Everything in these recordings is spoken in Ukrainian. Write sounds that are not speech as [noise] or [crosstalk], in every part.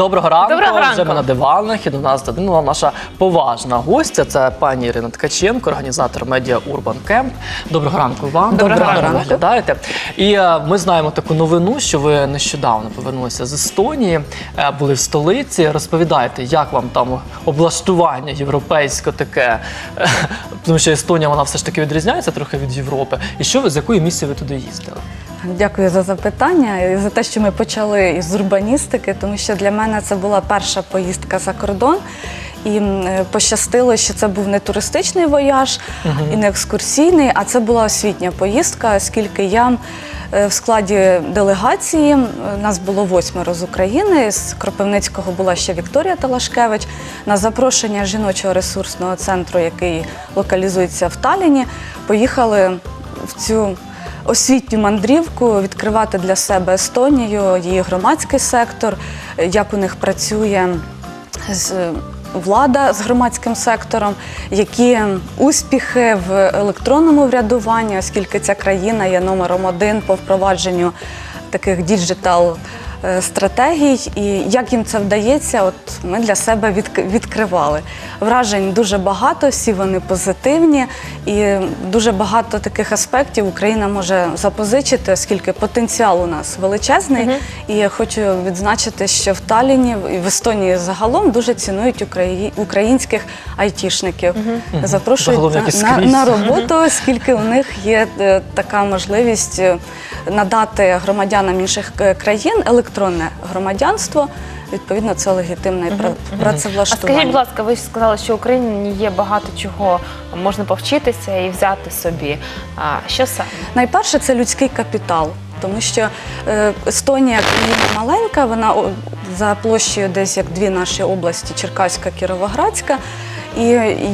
Доброго ранку. Доброго Вже ми на диванах і до нас задинула наша поважна гостя. Це пані Ірина Ткаченко, організатор медіа Урбан Кемп. Доброго ранку вам. Доброго ранку. виглядаєте. І е, ми знаємо таку новину, що ви нещодавно повернулися з Естонії, е, були в столиці. Розповідайте, як вам там облаштування європейське таке, Е, [laughs] тому що Естонія вона все ж таки відрізняється трохи від Європи. І що ви з якої місії ви туди їздили? Дякую за запитання і за те, що ми почали із урбаністики, тому що для мене це була перша поїздка за кордон. І пощастило, що це був не туристичний вояж і не екскурсійний, а це була освітня поїздка, оскільки я е, в складі делегації нас було восьмеро з України. З Кропивницького була ще Вікторія Талашкевич. На запрошення жіночого ресурсного центру, який локалізується в Таліні, поїхали в цю освітню мандрівку, відкривати для себе Естонію, її громадський сектор, е, як у них працює з- влада з громадським сектором, які успіхи в електронному врядуванні, оскільки ця країна є номером один по впровадженню таких діджитал. Е, Стратегій і як їм це вдається, от ми для себе відк- відкривали. Вражень дуже багато, всі вони позитивні, і дуже багато таких аспектів Україна може запозичити, оскільки потенціал у нас величезний. І я хочу відзначити, що в Талліні і в Естонії загалом дуже цінують украї- українських айтішників. Запрошують і на, на, на роботу, оскільки у них є е, така можливість е, надати громадянам інших е, країн електронне громадянство. Відповідно, це легітимне і пра- А скажіть, будь ласка, ви ж сказали, що в Україні є багато чого можна повчитися і взяти собі. А що саме? Найперше це людський капітал, тому що е, Естонія країна маленька, вона за площею десь як дві наші області Черкаська, Кіровоградська. І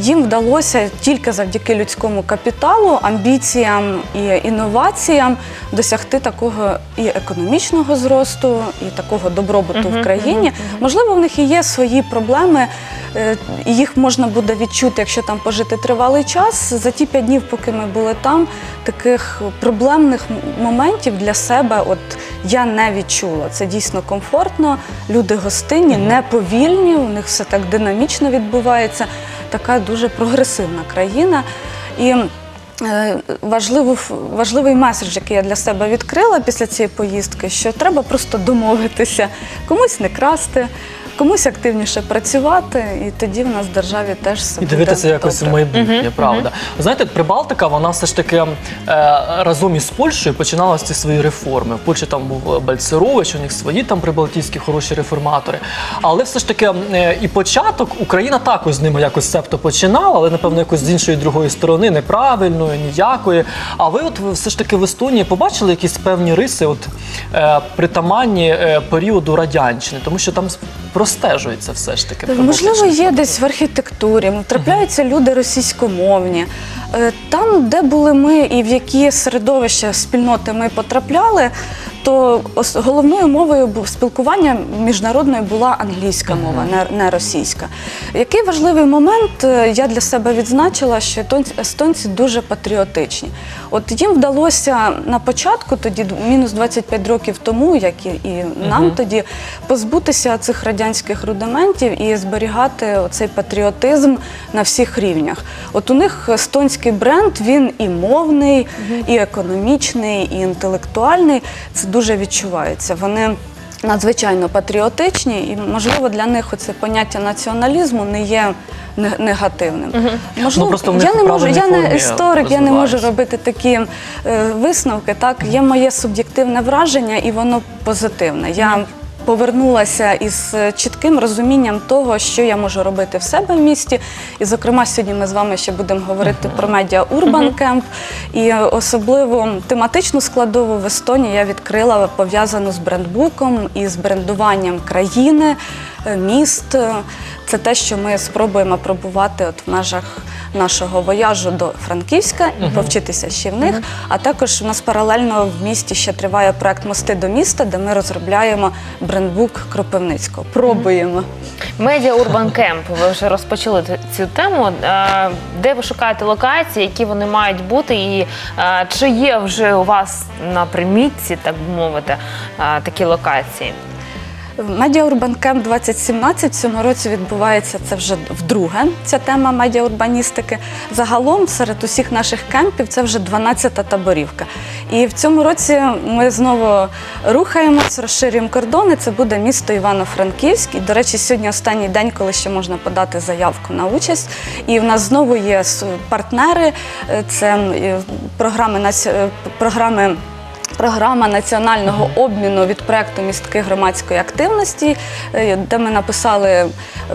їм вдалося тільки завдяки людському капіталу, амбіціям і інноваціям досягти такого і економічного зросту, і такого добробуту в країні. Можливо, в них і є свої проблеми, їх можна буде відчути, якщо там пожити тривалий час. За ті п'ять днів, поки ми були там, таких проблемних моментів для себе от я не відчула. Це дійсно комфортно, люди гостинні, неповільні, у них все так динамічно відбувається. Така дуже прогресивна країна. І е, важливу, важливий меседж, який я для себе відкрила після цієї поїздки, що треба просто домовитися, комусь не красти, комусь активніше працювати, і тоді в нас в державі теж все І буде дивитися якось в добре. майбутнє, правда. Ви знаєте, Прибалтика, вона все ж таки е, разом із Польщею починала ці свої реформи. В Польщі там був Бальцерович, у них свої там прибалтійські хороші реформатори. Але все ж таки е, і початок Україна також з ними якось цебто починала, але напевно якось з іншої другої сторони, неправильної, ніякої. А ви, от ви все ж таки в Естонії побачили якісь певні риси, от е, притаманні е, періоду радянщини, тому що там простежується все ж таки. Можливо, є десь в архітектурі. Трапляються люди російськомовні. Е, Там, де були ми і в які середовища спільноти ми потрапляли, то головною мовою спілкування міжнародною була англійська мова, не, російська. Який важливий момент е, я для себе відзначила, що естонці- дуже патріотичні. От їм вдалося на початку, тоді мінус 25 років тому, як і, нам тоді, позбутися цих радянських рудиментів і зберігати цей патріотизм на всіх рівнях. От у них естонський бренд, він і мовний, і економічний, і інтелектуальний. Це дуже відчувається. Вони надзвичайно патріотичні, і можливо для них оце поняття націоналізму не є негативним. негативним. Можливо, Ну, просто в них я не можу, я не історик, я не можу робити такі е, висновки. Так, є моє суб'єктивне враження, і воно позитивне. Я повернулася із е, чітким розумінням того, що я можу робити в себе в місті. І, зокрема, сьогодні ми з вами ще будемо говорити про медіа Урбан Кемп. І е, особливо тематичну складову в Естонії я відкрила пов'язану з брендбуком і з брендуванням країни, міст. Е, Це те, що ми спробуємо пробувати от в межах нашого вояжу до Франківська і повчитися ще в них. А також у нас паралельно в місті ще триває проект Мости до міста, де ми розробляємо брендбук Кропивницького. Пробуємо. Медіа Урбан Кемп. Ви вже розпочали цю тему. Е, Де ви шукаєте локації, які вони мають бути, і е, чи є вже у вас на примітці, так би мовити, такі локації? Медіа Урбан Кемп 2017 в цьому році відбувається це вже вдруге. Ця тема медіаурбаністики. Загалом серед усіх наших кемпів це вже 12-та таборівка. І в цьому році ми знову рухаємось, розширюємо кордони. Це буде місто Івано-Франківськ. І, до речі, сьогодні останній день, коли ще можна подати заявку на участь. І в нас знову є партнери. Е, Це е, програми е, програми. Програма національного обміну від проекту містки громадської активності, е, де ми написали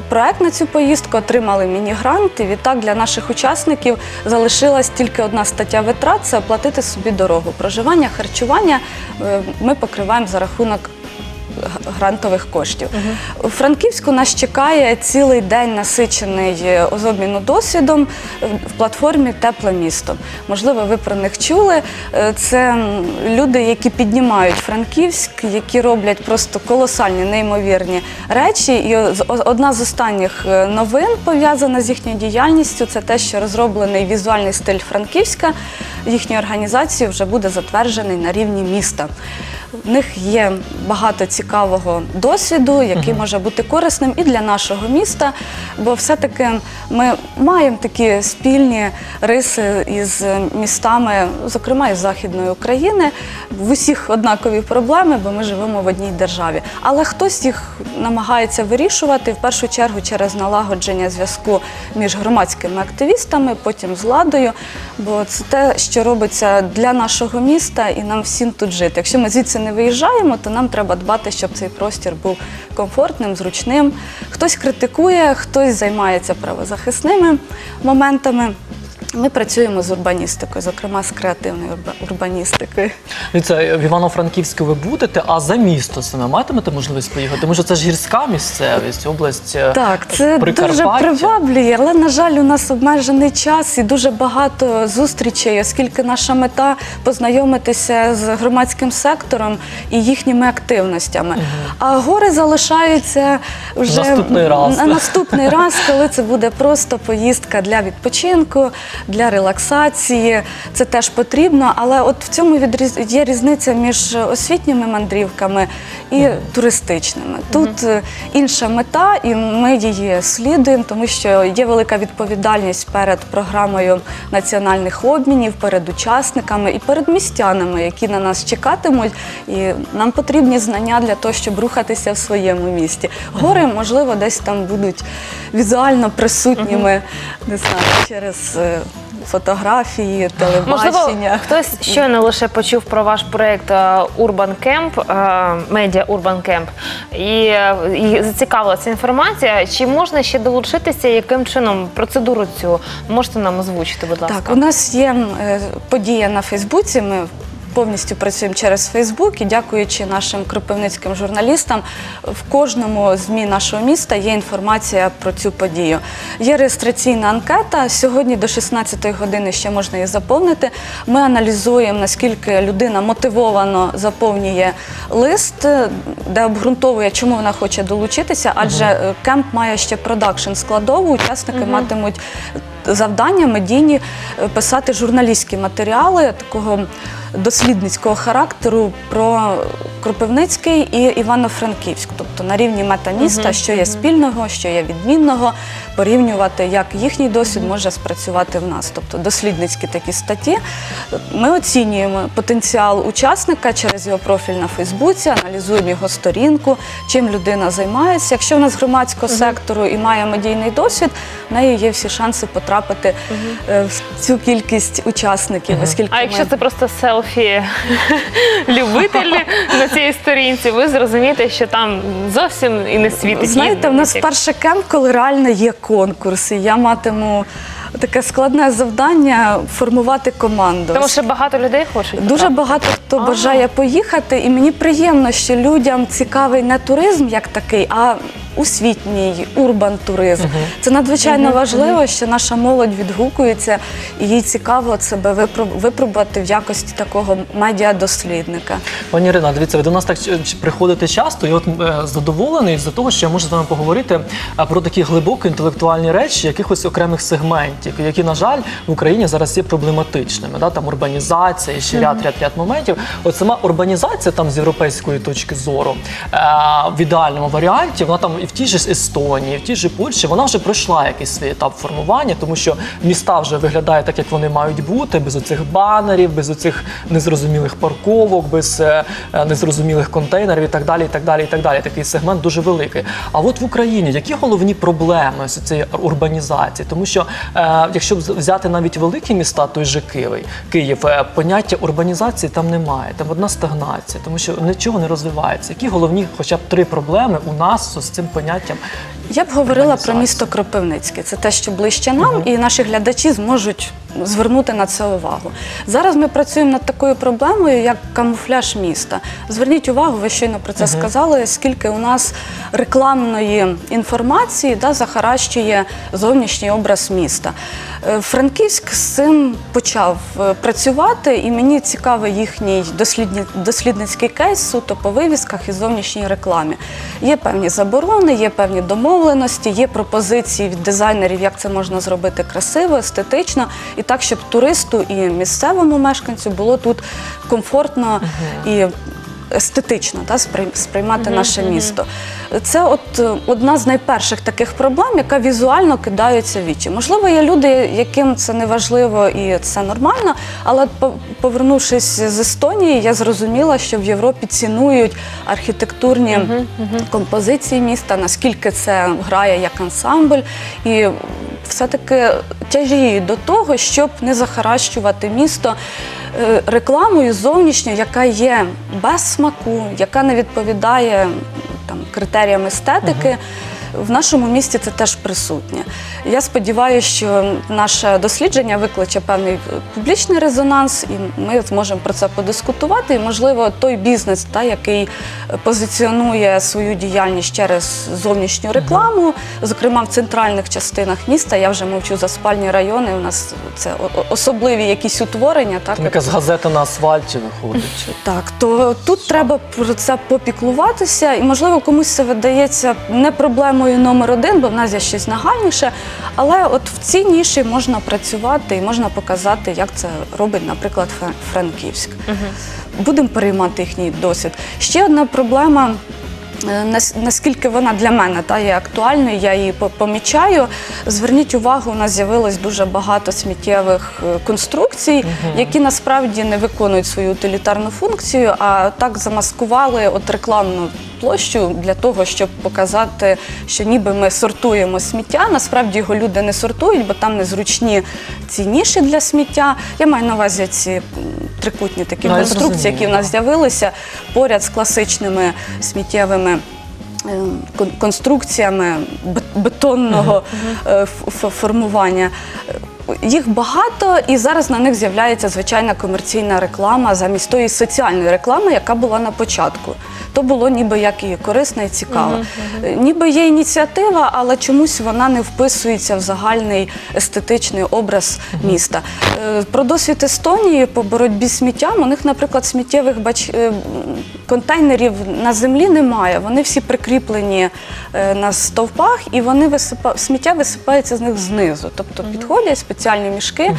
проект на цю поїздку, отримали міні-грант. І відтак для наших учасників залишилась тільки одна стаття витрат це оплатити собі дорогу. Проживання, харчування е, ми покриваємо за рахунок грантових коштів. У Франківську нас чекає цілий день насичений е, з обміну досвідом е, в платформі Тепле місто. Можливо, ви про них чули. Е, Це люди, які піднімають Франківськ, які роблять просто колосальні, неймовірні речі. І одна з останніх новин пов'язана з їхньою діяльністю це те, що розроблений візуальний стиль Франківська їхньої організації вже буде затверджений на рівні міста. В них є багато цікавого досвіду, який може бути корисним і для нашого міста, бо все-таки ми маємо такі спільні риси із містами, зокрема із Західної України. В усіх однакові проблеми, бо ми живемо в одній державі. Але хтось їх намагається вирішувати в першу чергу через налагодження зв'язку між громадськими активістами, потім з владою. Бо це те, що робиться для нашого міста, і нам всім тут жити. Якщо ми звідси не виїжджаємо, то нам треба дбати, щоб цей простір був комфортним, зручним. Хтось критикує, хтось займається правозахисними моментами. Ми працюємо з урбаністикою, зокрема з креативною урба- урбаністикою. Дивіться, в Івано-Франківську ви будете, а за місто саме матимете можливість поїхати? Тому що це ж гірська місцевість, область е, Так, це дуже приваблює, але на жаль, у нас обмежений час і дуже багато зустрічей, оскільки наша мета познайомитися з громадським сектором і їхніми активностями. А гори залишаються вже Наступний раз. на наступний раз, коли це буде просто поїздка для відпочинку, для релаксації. Це теж потрібно. Але от в цьому відріз- є різниця між освітніми мандрівками і туристичними. Тут е, інша мета, і ми її слідуємо, тому що є велика відповідальність перед програмою національних обмінів, перед учасниками і перед містянами, які на нас чекатимуть. І нам потрібні знання для того, щоб рухатися в своєму місті. Гори, можливо, десь там будуть візуально присутніми, не знаю, через фотографії, Можливо, телебачення. хтось щойно лише почув про ваш проект е, Urban Camp, медіа Urban Camp, і, і зацікавила ця інформація. Чи можна ще долучитися? Яким чином процедуру цю можете нам озвучити, будь ласка? Так, у нас є е, подія на Фейсбуці. Ми повністю працюємо через Фейсбук і дякуючи нашим кропивницьким журналістам, в кожному ЗМІ нашого міста є інформація про цю подію. Є реєстраційна анкета. Сьогодні до 16-ї години ще можна її заповнити. Ми аналізуємо, наскільки людина мотивовано заповнює лист, е, де обґрунтовує, чому вона хоче долучитися, адже е, кемп має ще продакшн складову. Учасники матимуть завдання медійні е, писати журналістські матеріали такого дослідницького характеру про Кропивницький і Івано-Франківськ, тобто на рівні метаміста, що є спільного, що є відмінного, порівнювати, як їхній досвід може спрацювати в нас. Тобто дослідницькі такі статті. Ми оцінюємо потенціал учасника через його профіль на Фейсбуці, аналізуємо його сторінку, чим людина займається. Якщо в нас громадського сектору і має медійний досвід, в неї є всі шанси потрапити е, в цю кількість учасників, оскільки А якщо ми... це просто селфі [laughs] любитель на цій сторінці, ви зрозумієте, що там зовсім і не світить. Знаєте, в нас перший кемп, коли реально є конкурс, і я матиму таке складне завдання формувати команду. тому що багато людей хочуть. Дуже багато хто А. бажає поїхати, і мені приємно, що людям цікавий не туризм як такий, а освітній урбан туризм. Це надзвичайно важливо, що наша молодь відгукується, і їй цікаво себе випроб- випробувати в якості такого медіадослідника. Пані Ірина, дивіться, ви до нас так приходите часто, і от е, задоволений з-за того, що я можу з вами поговорити е, про такі глибокі інтелектуальні речі якихось окремих сегментів. Які, на жаль, в Україні зараз є проблематичними. Да? Там урбанізація, ще ряд, ряд, ряд моментів. От сама урбанізація там з європейської точки зору е, в ідеальному варіанті, вона там і в тій же Естонії, і в тій же Польщі, вона вже пройшла якийсь свій етап формування, тому що міста вже виглядають так, як вони мають бути, без оцих банерів, без оцих незрозумілих парковок, без е, е, незрозумілих контейнерів і так далі. І так далі, і так далі. Такий сегмент дуже великий. А от в Україні які головні проблеми з цієї урбанізації? Тому що е, якщо взяти навіть великі міста, той же Київ, Київ, е, поняття урбанізації там немає. Там одна стагнація, тому що нічого не розвивається. Які головні, хоча б три проблеми у нас з цим поняттям? Я б говорила про місто Кропивницьке. Це те, що ближче нам, і наші глядачі зможуть звернути на це увагу. Зараз ми працюємо над такою проблемою, як камуфляж міста. Зверніть увагу, ви щойно про це сказали, скільки у нас рекламної інформації да, захаращує зовнішній образ міста. Е, Франківськ з цим почав е, працювати, і мені цікавий їхній дослідні, дослідницький кейс суто по вивісках і зовнішній рекламі. Є певні заборони, є певні домовленості, є пропозиції від дизайнерів, як це можна зробити красиво, естетично, і так, щоб туристу і місцевому мешканцю було тут комфортно і естетично та, сприймати наше місто. Це от е, одна з найперших таких проблем, яка візуально кидається в вічі. Можливо, є люди, яким це не важливо і це нормально, але по- повернувшись з Естонії, я зрозуміла, що в Європі цінують архітектурні композиції міста, наскільки це грає як ансамбль, і все-таки тяжіють до того, щоб не захаращувати місто е, рекламою зовнішньою, яка є без смаку, яка не відповідає там, критеріям естетики. В нашому місті це теж присутнє. Я сподіваюся, що наше дослідження викличе певний публічний резонанс, і ми зможемо про це подискутувати. І, можливо, той бізнес, та, який позиціонує свою діяльність через зовнішню рекламу, зокрема в центральних частинах міста. Я вже мовчу за спальні райони. У нас це особливі якісь утворення. Так, якась газета на асфальті виходить. так, то тут треба про це попіклуватися, і можливо комусь це видається не проблемою номер один, бо в нас є щось нагальніше. Але от в цій ніші можна працювати і можна показати, як це робить, наприклад, Фран- Франківськ. Будемо переймати їхній досвід. Ще одна проблема. е, Наскільки вона для мене та, є актуальною, я її помічаю. Зверніть увагу, у нас з'явилось дуже багато сміттєвих е, конструкцій, які насправді не виконують свою утилітарну функцію, а так замаскували от рекламну площу для того, щоб показати, що ніби ми сортуємо сміття. Насправді його люди не сортують, бо там незручні ці ніші для сміття. Я маю на увазі ці трикутні такі Ну, конструкції, які в нас з'явилися поряд з класичними сміттєвими. е, Конструкціями бетонного е, ф- ф- формування. Е, Їх багато, і зараз на них з'являється звичайна комерційна реклама замість тої соціальної реклами, яка була на початку. То було ніби як і корисно, і цікаво. Е, Ніби є ініціатива, але чомусь вона не вписується в загальний естетичний образ міста. Е, Про досвід Естонії по боротьбі з сміттям. У них, наприклад, сміттєвих бач... контейнерів на землі немає. Вони всі прикріплені е, на стовпах, і вони висипа... сміття висипається з них знизу. Тобто підходять спеціальні мішки,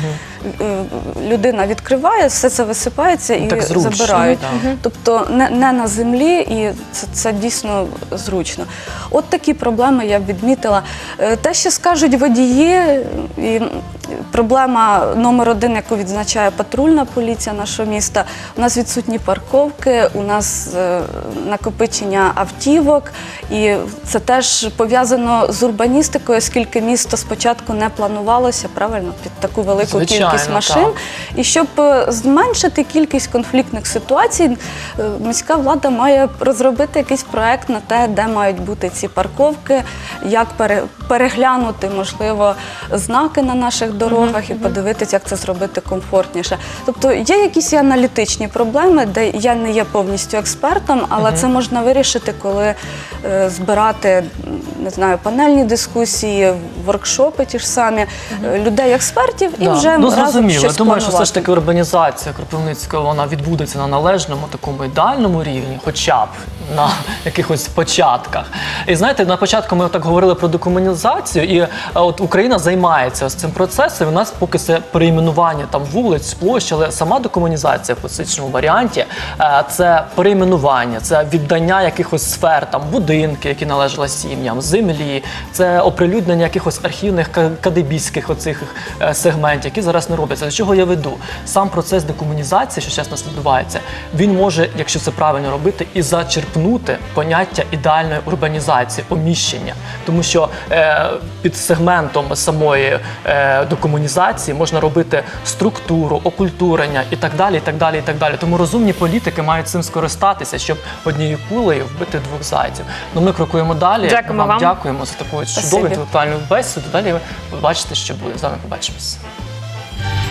е, людина відкриває, все це висипається і Так зручно, забирають. да. Тобто не, не на землі, і це, це дійсно зручно. От такі проблеми я б відмітила. Е, Те, що скажуть водії, і проблема номер один, яку відзначає патрульна поліція нашого міста. У нас відсутні парковки, у нас е, накопичення автівок, і це теж пов'язано з урбаністикою, оскільки місто спочатку не планувалося правильно під таку велику Звичайно, кількість машин. так. І щоб е, зменшити кількість конфліктних ситуацій, е, міська влада має розробити якийсь проект на те, де мають бути ці парковки, як пере- переглянути, можливо, знаки на наших дорогах і подивитися, як це зробити комфортніше. Тобто є якісь і аналітичні проблеми, де я не є повністю експертом, але це можна вирішити, коли е, збирати не знаю, панельні дискусії, воркшопи ті ж самі, е, людей-експертів і Да. вже ну, разом зрозуміло. щось Я думаю, що все планувати. ж таки урбанізація Кропивницького вона відбудеться на належному такому ідеальному рівні, хоча б на [laughs] якихось початках. І знаєте, на початку ми так говорили про декомунізацію, і е, от Україна займається з цим процесом. І У нас поки це перейменування там вулиць, площ, але сама декомунізація в класичному варіанті е, це перейменування, це віддання якихось сфер, там будинки, які належали сім'ям, землі, це оприлюднення якихось архівних кадебійських оцих е, сегментів, які зараз не робляться. До чого я веду? Сам процес декомунізації, що зараз відбувається, він може, якщо це правильно робити, і зачерпнути поняття ідеальної урбанізації, оміщення. Тому що е, під сегментом самої е, декомунізації можна робити структуру, окультурення і так далі. і так далі, і так далі. Тому розумні політики мають цим скористатися, щоб однією кулею вбити двох зайців. Ну ми крокуємо далі. Дякуємо вам. Дякуємо за таку чудову інтелектуальну бесіду. Далі ви побачите, що буде. З вами побачимось.